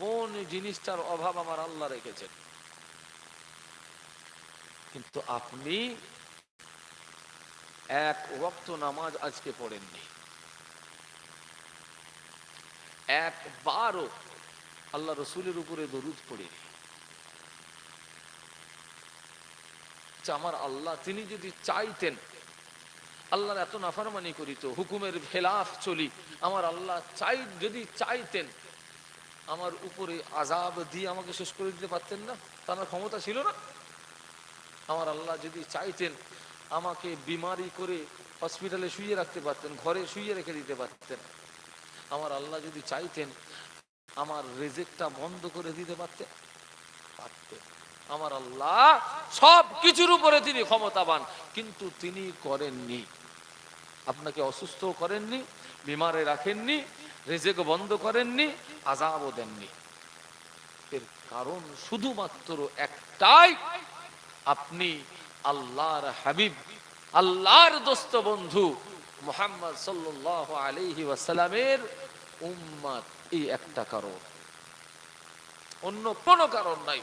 কোন জিনিসটার অভাব আমার আল্লাহ রেখেছেন? কিন্তু আপনি এক ওয়াক্ত নামাজ আজকে পড়েননি। একবারও আল্লাহ রসুলের উপরে দরুদ পড়েনি আচ্ছা, আমার আল্লাহ তিনি যদি চাইতেন আল্লাহর এত নাফারমানি করিত হুকুমের খেলাফ চলি আমার আল্লাহ চাই যদি চাইতেন আমার উপরে আজাব দিয়ে আমাকে শেষ করে দিতে পারতেন না? তার ক্ষমতা ছিল না। আমার আল্লাহ যদি চাইতেন, আমাকে বিমারি করে হসপিটালে শুয়ে রাখতে পারতেন, ঘরে শুয়ে রেখে দিতে পারতেন। আমার আল্লাহ যদি চাইতেন, আমার রেজেকটা বন্ধ করে দিতে পারতেন। পারতেন। আমার আল্লাহ সব কিছুর উপরে তিনি ক্ষমতাবান, কিন্তু তিনি করেননি। আপনাকে অসুস্থ করেননি, বিমারে রাখেননি, রেজেক বন্ধ করেননি আজাবও দেননি। এর কারণ শুধুমাত্র একটাই, আপনি আল্লাহর হাবিব, আল্লাহর দোস্ত বন্ধু মোহাম্মদ সাল্লাহ আলহি ওয়াসালামের উম্মাদ এই একটা কারণ। অন্য কোনো কারণ নাই।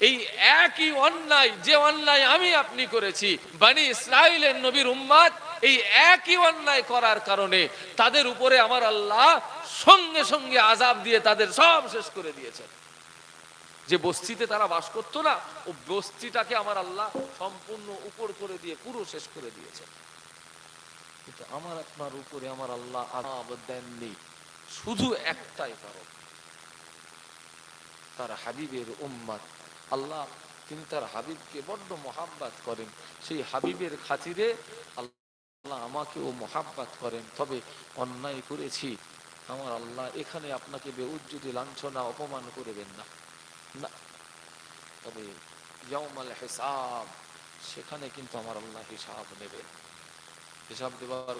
এই একই অন্যায়, যে অন্যায় আমি আপনি করেছি, বানি ইসরায়েলের নবীর উম্মাদ এই একই অন্যায় করার কারণে তাদের উপরে আমার আল্লাহ সঙ্গে সঙ্গে আজাব দিয়ে তাদের সব শেষ করে দিয়েছেন। যে বস্তিতে তারা বাস করতো না, ও বস্তিটাকে আমার আল্লাহ সম্পূর্ণ উপর করে দিয়ে পুরো শেষ করে দিয়েছেন। কিন্তু আমার আপনার উপরে আমার আল্লাহ আজাব দেননি, শুধু একটাই কারণ। তার হাবিবের উম্মাদ আল্লাহ তিনি তার হাবিবকে বড্ড মোহাব্বাত করেন। সেই হাবিবের খাতিরে আল্লাহ আমাকেও মোহাব্বাত করেন, তবে অন্যায় করেছি। আমার আল্লাহ এখানে আপনাকে বেউজ্জুদি লাঞ্ছনা, অপমান করবেন না। না। তবে ইয়াউমাল হিসাব, সেখানে কিন্তু আমার আল্লাহ হিসাব নেবেন হিসাব দেওয়ার